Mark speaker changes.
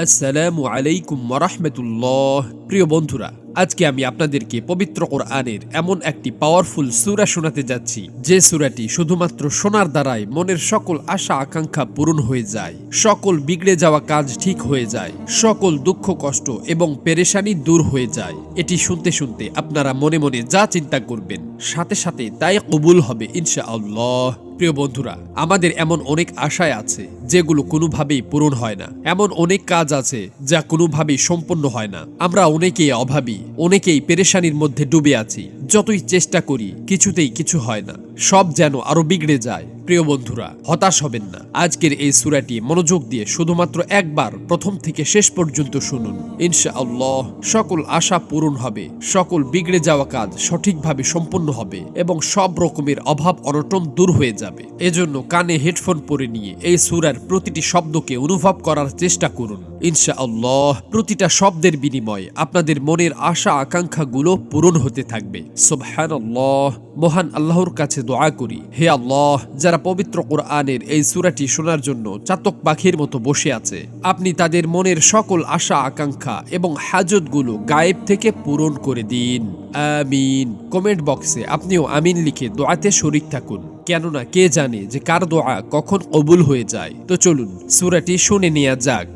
Speaker 1: আসসালামু আলাইকুম ওরহমতুল্লাহ প্রিয় বন্ধুরা, আজকে আমি আপনাদেরকে পবিত্র কোরআনের এমন একটি পাওয়ারফুল সূরা শোনাতে যাচ্ছি, যে সূরাটি শুধুমাত্র শোনার দ্বারাই মনের সকল আশা আকাঙ্ক্ষা পূরণ হয়ে যায়, সকল বিগড়ে যাওয়া কাজ ঠিক হয়ে যায়, সকল দুঃখ কষ্ট এবং পেরেশানি দূর হয়ে যায়। এটি শুনতে শুনতে আপনারা মনে মনে যা চিন্তা করবেন সাথে সাথে তাই কবুল হবে, ইনশাআল্লাহ। প্রিয় বন্ধুরা, আমাদের এমন অনেক আশায় আছে যেগুলো কোনোভাবেই পূরণ হয় না। এমন অনেক কাজ আছে যা কোনোভাবেই সম্পন্ন হয় না। আমরা অনেকেই অভাবী, অনেকেই পেরেশানির মধ্যে ডুবে আছি। যতই চেষ্টা করি, কিছুতেই কিছু হয় না। সব যেন আরও বিগড়ে যায়। প্রিয় বন্ধুরা, হতাশ হবেন না। আজকের এই সুরাটি মনোযোগ দিয়ে শুধুমাত্র একবার প্রথম থেকে শেষ পর্যন্ত শুনুন। ইনশাআল্লাহ, সকল আশা পূরণ হবে। সকল বিগড়ে যাওয়া কাজ সঠিকভাবে সম্পন্ন হবে এবং সব রকমের অভাব, অনটন দূর হয়ে যাবে। এজন্য কানে হেডফোন পরে নিয়ে এই সুরার প্রতিটি শব্দকে অনুভব করার চেষ্টা করুন। ইনশাআল্লাহ, প্রতিটা শব্দের বিনিময়ে আপনাদের মনের আশা আকাঙ্ক্ষাগুলো পূরণ হতে থাকবে। সুবহানাল্লাহ, মহান আল্লাহর কাছে দোয়া করি। হে আল্লাহ, যারা পবিত্র কোরআনের এই সূরাটি শোনার জন্য চাতক পাখির মতো বসে আছে, আপনি তাদের মনের সকল আশা, আকাঙ্ক্ষা এবং হাজতগুলো গায়েব থেকে পূরণ করে দিন। আমিন। কমেন্ট বক্সে আপনিও আমিন লিখে দোয়াতে শরিক থাকুন, কেননা কে জানে যে কার দোয়া কখন কবুল হয়ে যায়। তো চলুন, সূরাটি শুনে নেওয়া যাক।